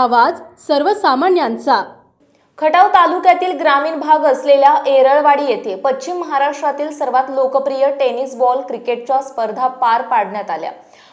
आवाज सर्वसामान्यांचा. खटाव तालुक्यातील ग्रामीण भाग असलेल्या एरळवाडी येथे पश्चिम महाराष्ट्रातील सर्वात लोकप्रिय टेनिस बॉल क्रिकेटच्या स्पर्धा पार पाडण्यात आल्या.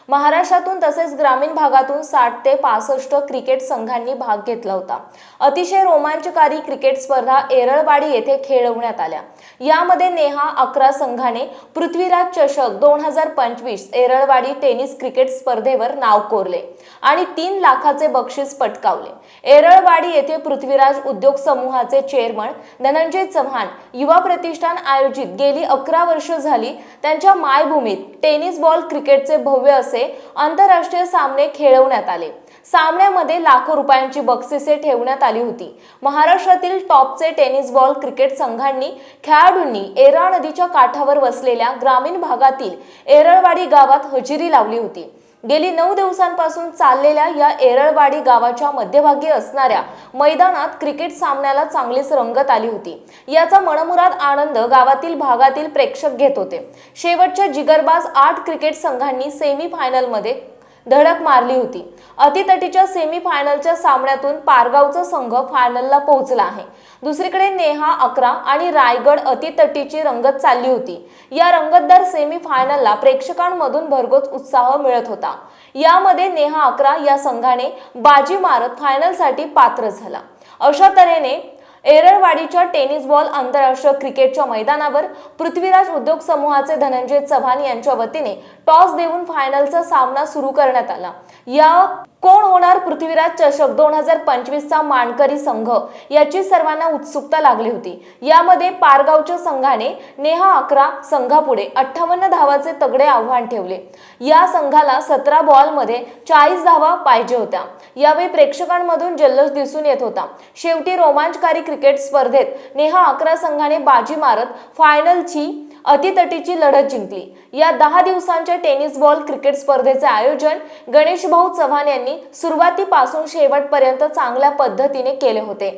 महाराष्ट्रातून तसेच ग्रामीण भागातून साठ ते पासष्ट क्रिकेट संघांनी भाग घेतला होता. अतिशय रोमांचकारी क्रिकेट स्पर्धा एरळवाडी येथे खेळवण्यात आल्या. यामध्ये नेहा अकरा संघाने पृथ्वीराज चषक दोन हजार पंचवीस एरळवाडी टेनिस क्रिकेट स्पर्धेवर नाव कोरले आणि तीन लाखाचे बक्षीस पटकावले. एरळवाडी येथे पृथ्वीराज उद्योग समूहाचे चेअरमन धनंजय चव्हाण युवा प्रतिष्ठान आयोजित गेली अकरा वर्ष झाली त्यांच्या मायभूमीत टेनिस बॉल क्रिकेटचे भव्य असे आंतरराष्ट्रीय सामने खेळवण्यात आले. सामन्यामध्ये लाखो रुपयांची बक्षिसे ठेवण्यात आली होती. महाराष्ट्रातील टॉपचे टेनिस बॉल क्रिकेट संघांनी खेळाडूंनी एरा नदीच्या काठावर वसलेल्या ग्रामीण भागातील एरळवाडी गावात हजेरी लावली होती. गेली नऊ दिवसांपासून चाललेल्या या एरळवाडी गावाच्या मध्यभागी असणाऱ्या मैदानात क्रिकेट सामन्याला चांगलीच रंगत आली होती. याचा मनमुराद आनंद गावातील भागातील प्रेक्षक घेत होते. शेवटच्या जिगरबाज आठ क्रिकेट संघांनी सेमी फायनलमध्ये धडक मारली होती. अतितटीच्या सेमीफायनलच्या सामन्यातून पारगावचा संघ फायनलला पोहोचला आहे. दुसरीकडे नेहा अकरा आणि रायगड अतितटीची रंगत चालली होती. या रंगतदार सेमीफायनलला प्रेक्षकांमधून भरघोस उत्साह मिळत होता. यामध्ये नेहा अकरा या संघाने बाजी मारत फायनलसाठी पात्र झाला. अशा तऱ्हेने एरळवाडीच्या टेनिस बॉल आंतरराष्ट्रीय क्रिकेटच्या मैदानावर पृथ्वीराज उद्योग समूहाचे धनंजय चव्हाण यांच्या वतीने टॉस देऊन फायनलचा सामना सुरू करण्यात आला. या कोण होणार पृथ्वीराज चषक दोन हजार पंचवीसचा मानकरी संघ याची सर्वांना उत्सुकता लागली होती. यामध्ये पारगावच्या संघाने नेहा अकरा संघापुढे अठ्ठावन्न धावाचे तगडे आव्हान ठेवले. या संघाला सतरा बॉलमध्ये चाळीस धावा पाहिजे होत्या. यावेळी प्रेक्षकांमधून जल्लोष दिसून येत होता. शेवटी रोमांचकारी क्रिकेट स्पर्धेत नेहा अकरा संघाने बाजी मारत फायनलची अतितटीची लढत जिंकली. या दहा दिवसांच्या टेनिस बॉल क्रिकेट स्पर्धेचे आयोजन गणेशभाऊ चव्हाण यांनी सुरुवातीपासून शेवटपर्यंत चांगल्या पद्धतीने केले होते.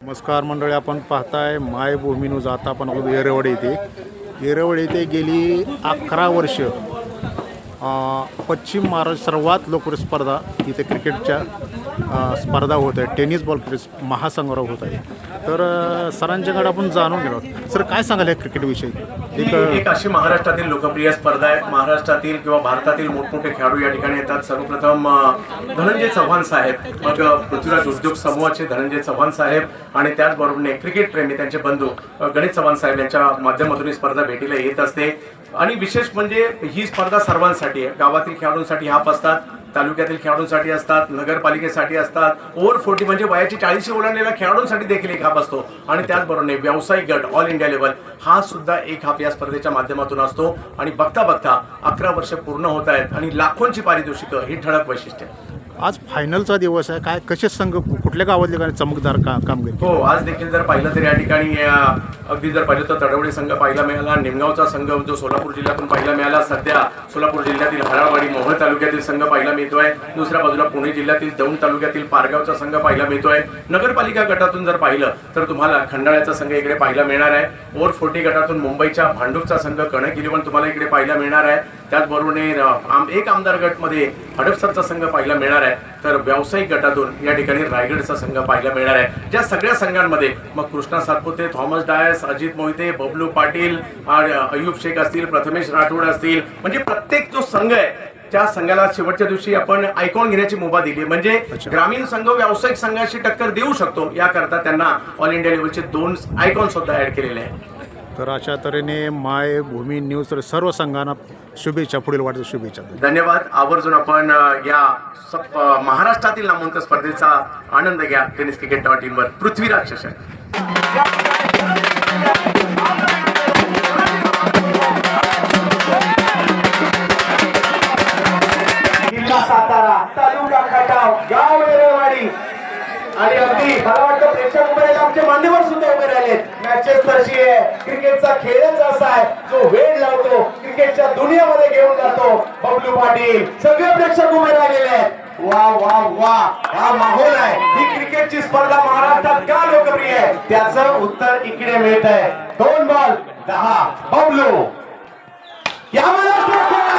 नमस्कार मंडळी आपण पाहताय मायभूमी न्यूज. आता आपण येरवड येथे. येरवड येथे गेली अकरा वर्ष पश्चिम महाराष्ट्र सर्वात लोकप्रिय स्पर्धा इथे क्रिकेटच्या स्पर्धा होत आहे. टेनिस बॉल क्रिकेट महासंग्रह होत आहे. तर सरांच्याकडे आपण जाणून गेलो सर काय सांगाल या क्रिकेटविषयी एक एक अशी महाराष्ट्रातील लोकप्रिय स्पर्धा आहे. महाराष्ट्रातील किंवा भारतातील मोठमोठे खेळाडू या ठिकाणी येतात. सर्वप्रथम धनंजय चव्हाण साहेब मग पृथ्वीराज उद्योग समूहाचे धनंजय चव्हाण साहेब आणि त्याचबरोबरने क्रिकेट प्रेमी त्यांचे बंधू गणेश चव्हाण साहेब यांच्या माध्यमातून ही स्पर्धा भेटीला येत असते. आणि विशेष म्हणजे ही स्पर्धा सर्वांसाठी आहे. गावातील खेळाडूंसाठी हाफ असतात तालुक्यातील खेळाडूंसाठी असतात नगरपालिकेसाठी असतात. ओव्हर फोर्टी म्हणजे वयाची चाळीशी ओलांडलेल्या खेळाडूंसाठी देखील एक हाफ असतो. आणि त्याचबरोबर व्यावसायिक गट ऑल इंडिया लेवल हा सुद्धा एक हाफ या स्पर्धेच्या माध्यमातून असतो. आणि बघता बघता अकरा वर्ष पूर्ण होत आहेत आणि लाखोंची पारितोषिकं ही ठळक वैशिष्ट्य आज फायनलचा दिवस आहे. काय कसे संघ कुठल्या गावातले काय चमकदार का कामगिरी हो आज देखील जर पाहिलं तर या ठिकाणी अगदी जर पाहिलं तर तडवडे संघ पाहायला मिळाला. निमगावचा संघ जो सोलापूर जिल्ह्यातून पाहायला मिळाला सध्या सोलापूर जिल्ह्यातील हराळवाडी मोहोळ तालुक्यातील संघ पाहायला मिळतोय. दुसऱ्या बाजूला पुणे जिल्ह्यातील दौंड तालुक्यातील पारगावचा संघ पाहायला मिळतोय. नगरपालिका गटातून जर पाहिलं तर तुम्हाला खंडाळ्याचा संघ इकडे पाहायला मिळणार आहे. ओर फोर्टी गटातून मुंबईच्या भांडूपचा संघ कणक इलेव्हन तुम्हाला इकडे पाहायला मिळणार आहे. त्याचबरोबरने आम- एक आमदार गटमध्ये हडपसरचा संघ पाहायला मिळणार आहे. तर व्यावसायिक गटातून या ठिकाणी रायगडचा संघ पाहायला मिळणार आहे. ज्या सगळ्या संघांमध्ये मग कृष्णा सातपुते थॉमस डायस अजित मोहिते बबलू पाटील अयुब शेख असतील प्रथमेश राठोड असतील म्हणजे प्रत्येक जो संघ आहे त्या संघाला शेवटच्या दिवशी आपण आयकॉन घेण्याची मुभा दिली म्हणजे ग्रामीण संघ व्यावसायिक संघाशी टक्कर देऊ शकतो. याकरता त्यांना ऑल इंडिया लेवलचे दोन आयकॉन सुद्धा ऍड केलेले आहेत. तर अशा तऱ्हेने मायभूमी न्यूज तर सर्व संघांना शुभेच्छा पुढील वाटत शुभेच्छा धन्यवाद. आवर्जून आपण या सप- महाराष्ट्रातील नामांकन स्पर्धेचा आनंद घ्या. टेनिस क्रिकेट डॉट इन वर पृथ्वीराज चषक जिल्हा सातारा तालुका खटाव गाव आणि राहिलेत मॅचेस आहे. क्रिकेटचा खेळच असा आहे. जो वेळ लावतो क्रिकेटच्या दुनियामध्ये घेऊन जातो. बबलू पाटील सगळे प्रेक्षक उभे राहिलेले आहेत. वा वा वा. हा माहोल आहे. ही क्रिकेटची स्पर्धा महाराष्ट्रात का लोकप्रिय आहे? त्याचं उत्तर इकडे मिळत आहे. दोन बॉल दहा. बबलू. या टोकन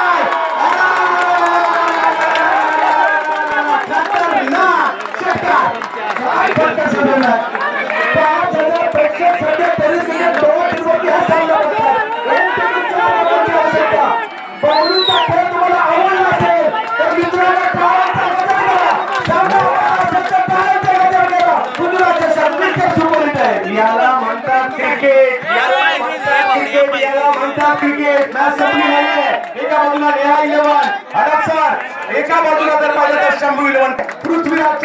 क्रिकेट मॅच संपली नाहीये? एका बाजूला नेहा इलेव्हन. हडपसर एका बाजूला जर पाहिलं तर शंभू इलेव्हन. पृथ्वीराज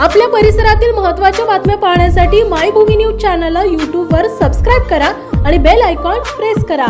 आपल्या परिसरातील महत्त्वाच्या बातम्या पाहण्यासाठी मायभूमी न्यूज चॅनलला यूट्यूबवर सबस्क्राईब करा आणि बेल आयकॉन प्रेस करा.